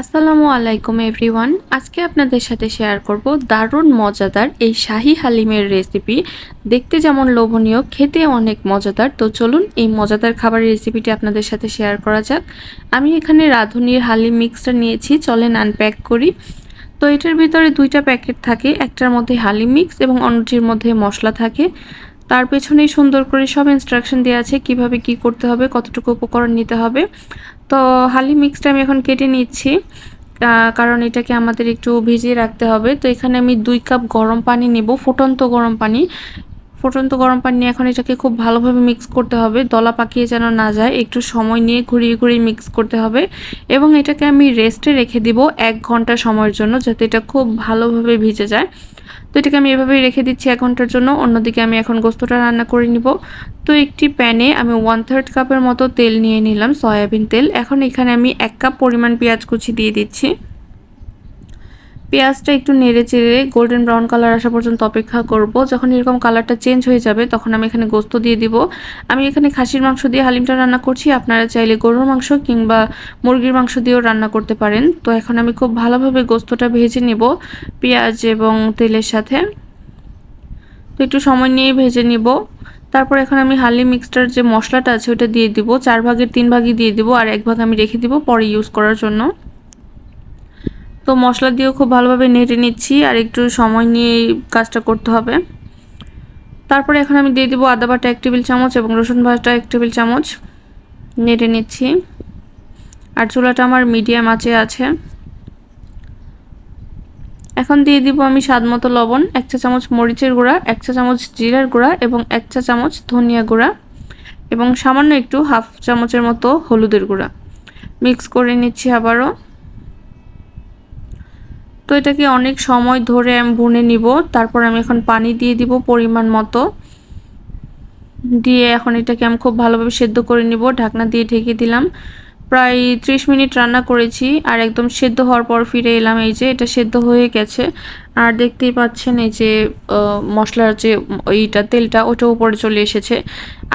আসসালামু আলাইকুম, এভরিওয়ান। আজকে আপনাদের সাথে শেয়ার করব দারুণ মজাদার এই শাহি হালিমের রেসিপি। দেখতে যেমন লোভনীয়, খেতে অনেক মজাদার। তো চলুন এই মজাদার খাবারের রেসিপিটি আপনাদের সাথে শেয়ার করা যাক। আমি এখানে রাঁধুনির হালিম মিক্সটা নিয়েছি, চলেন আনপ্যাক করি। তো এটার ভিতরে দুইটা প্যাকেট থাকে, একটার মধ্যে হালিম মিক্স এবং অন্যটির মধ্যে মশলা থাকে। তার পেছনেই সুন্দর করে সব ইনস্ট্রাকশন দেওয়া আছে, কীভাবে কি করতে হবে, কতটুকু উপকরণ নিতে হবে। তো হালি মিক্সটা আমি এখন কেটে নিচ্ছি। কারণ এটাকে আমাদের একটু ভিজিয়ে রাখতে হবে। তো এখানে আমি দুই কাপ গরম পানি নেব, ফুটন্ত গরম পানি। ফুটন্ত গরম পানি এখন এটাকে খুব ভালোভাবে মিক্স করতে হবে। দলা পাকিয়ে যেন না যায়, একটু সময় নিয়ে ঘুরিয়ে ঘুরিয়ে মিক্স করতে হবে। এবং এটাকে আমি রেস্টে রেখে দিব এক ঘণ্টা সময়ের জন্য, যাতে এটা খুব ভালোভাবে ভিজে যায়। তো আমি এভাবেই রেখে দিচ্ছি এক ঘণ্টার জন্য। অন্যদিকে আমি এখন গোস্তটা রান্না করে নিব। তো একটি প্যানে আমি ওয়ান থার্ড কাপের মতো তেল নিয়ে নিলাম, সয়াবিন তেল। এখন এখানে আমি এক কাপ পরিমাণ পেঁয়াজ কুচি দিয়ে দিচ্ছি। পেঁয়াজটা একটু নেড়ে চেড়ে গোল্ডেন ব্রাউন কালার আসা পর্যন্ত অপেক্ষা করব। যখন এরকম কালারটা চেঞ্জ হয়ে যাবে, তখন আমি এখানে গোস্ত দিয়ে দিব। আমি এখানে খাসির মাংস দিয়ে হালিমটা রান্না করছি। আপনারা চাইলে গরুর মাংস কিংবা মুরগির মাংস দিয়েও রান্না করতে পারেন। তো এখন আমি খুব ভালোভাবে গোস্তটা ভেজে নিব পেঁয়াজ এবং তেলের সাথে। তো একটু সময় নিয়ে ভেজে নিব। তারপর এখন আমি হালি মিক্সটার যে মশলাটা আছে, ওটা দিয়ে দিব। চার ভাগের তিন ভাগই দিয়ে দিব, আর এক ভাগ আমি রেখে দিব পরে ইউজ করার জন্য। তো মশলা দিয়েও খুব ভালোভাবে নেড়ে নিচ্ছি আর একটু সময় নিয়ে কাজটা করতে হবে। তারপরে এখন আমি দিয়ে দিব আদা বাটা এক টেবিল চামচ এবং রসুন বাটা এক টেবিল চামচ নেড়ে নিচ্ছি। আর চুলাটা আমার মিডিয়াম আঁচে আছে। এখন দিয়ে দিব আমি স্বাদ মতো লবণ, এক চা চামচ মরিচের গুঁড়া, এক চা চামচ জিরার গুঁড়া এবং এক চা চামচ ধনিয়া গুঁড়া এবং সামান্য একটু হাফ চামচের মতো হলুদের গুঁড়া। মিক্স করে নিচ্ছি আবারও। তো এটাকে অনেক সময় ধরে আমি বুনে নিব। তারপর আমি এখন পানি দিয়ে দিব পরিমাণ মতো। দিয়ে এখন এটাকে আমি খুব ভালোভাবে সেদ্ধ করে নিব। ঢাকনা দিয়ে ঢেকে দিলাম। প্রায় ত্রিশ মিনিট রান্না করেছি আর একদম সেদ্ধ হওয়ার পর ফিরে এলাম এই যে এটা সেদ্ধ হয়ে গেছে। আর দেখতেই পাচ্ছেন এই যে মশলার যে ওইটা তেলটা, ওটা উপরে চলে এসেছে।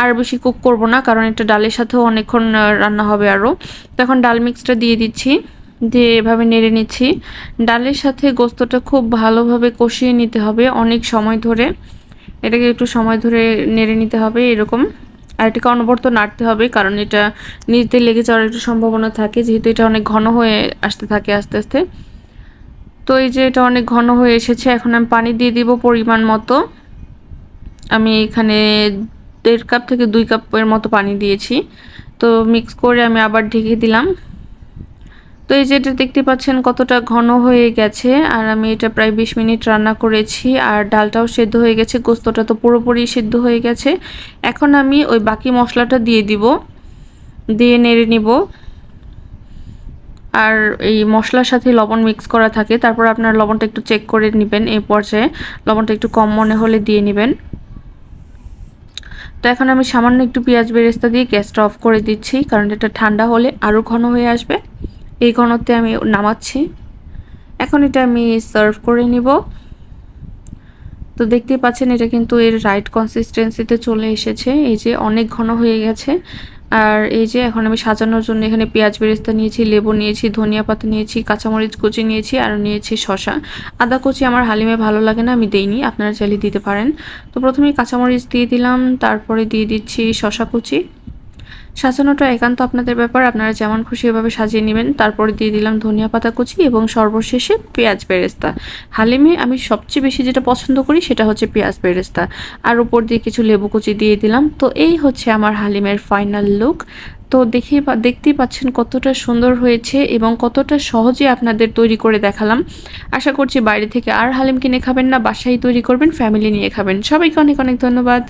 আর বেশি কুক করব না কারণ এটা ডালের সাথেও অনেকক্ষণ রান্না হবে আরও তখন ডাল মিক্সটা দিয়ে দিচ্ছি। দিয়ে এভাবে নেড়ে নিচ্ছি। ডালের সাথে গোস্তটা খুব ভালোভাবে কষিয়ে নিতে হবে অনেক সময় ধরে। এটাকে একটু সময় ধরে নেড়ে নিতে হবে এরকম। আর এটাকে অনবরত নাড়তে হবে কারণ এটা নিজেদের লেগে যাওয়ার একটু সম্ভাবনা থাকে, যেহেতু এটা অনেক ঘন হয়ে আসতে থাকে আস্তে আস্তে। তো এই যে এটা অনেক ঘন হয়ে এসেছে, এখন আমি পানি দিয়ে দিব পরিমাণ মতো। আমি এখানে দেড় কাপ থেকে দুই কাপের মতো পানি দিয়েছি। তো মিক্স করে আমি আবার ঢেকে দিলাম। তো এই যেটা দেখতে পাচ্ছেন কতটা ঘন হয়ে গেছে, আর আমি এটা প্রায় বিশ মিনিট রান্না করেছি, আর ডালটাও সেদ্ধ হয়ে গেছে, গোস্তটা তো পুরোপুরি সেদ্ধ হয়ে গেছে। এখন আমি ওই বাকি মশলাটা দিয়ে দিব, দিয়ে নেড়ে নিব। আর এই মশলার সাথে লবণ মিক্স করা থাকে, তারপর আপনার লবণটা একটু চেক করে নেবেন এই পর্যায়ে, লবণটা একটু কম মনে হলে দিয়ে নেবেন। তো এখন আমি সামান্য একটু পেঁয়াজ বেরেস্তা দিয়ে গ্যাসটা অফ করে দিচ্ছি, কারণ এটা ঠান্ডা হলে আরও ঘন হয়ে আসবে। এই ঘনত্বে আমি নামাচ্ছি। এখন এটা আমি সার্ভ করে নিব। তো দেখতেই পাচ্ছেন, এটা কিন্তু এর রাইট কনসিস্টেন্সিতে চলে এসেছে। এই যে অনেক ঘন হয়ে গেছে। আর এই যে এখন আমি সাজানোর জন্য এখানে পেঁয়াজ বেরেস্তা নিয়েছি, লেবু নিয়েছি, ধনিয়া পাতা নিয়েছি, কাঁচামরিচ কুচি নিয়েছি, আর নিয়েছি শশা আদা কুচি আমার হালিমে ভালো লাগে না, আমি দেইনি, আপনারা চাইলে দিতে পারেন। তো প্রথমেই কাঁচামরিচ দিয়ে দিলাম, তারপরে দিয়ে দিচ্ছি শশা কুচি। সাজানোটা একান্ত আপনাদের ব্যাপার। আপনারা যেমন খুশি এভাবে সাজিয়ে নেবেন। তারপরে দিয়ে দিলাম ধনিয়া পাতা কুচি এবং সর্বশেষে পেঁয়াজ বেরেস্তা। হালিমে আমি সবচেয়ে বেশি যেটা পছন্দ করি সেটা হচ্ছে পেঁয়াজ বেরেস্তা। আর উপর দিয়ে কিছু লেবু কুচি দিয়ে দিলাম। তো এই হচ্ছে আমার হালিমের ফাইনাল লুক। তো দেখে দেখতেই পাচ্ছেন কতটা সুন্দর হয়েছে এবং কতটা সহজে আপনাদের তৈরি করে দেখালাম। আশা করছি বাইরে থেকে আর হালিম কিনে খাবেন না, বাসায় তৈরি করবেন, ফ্যামিলি নিয়ে খাবেন। সবাইকে অনেক অনেক ধন্যবাদ।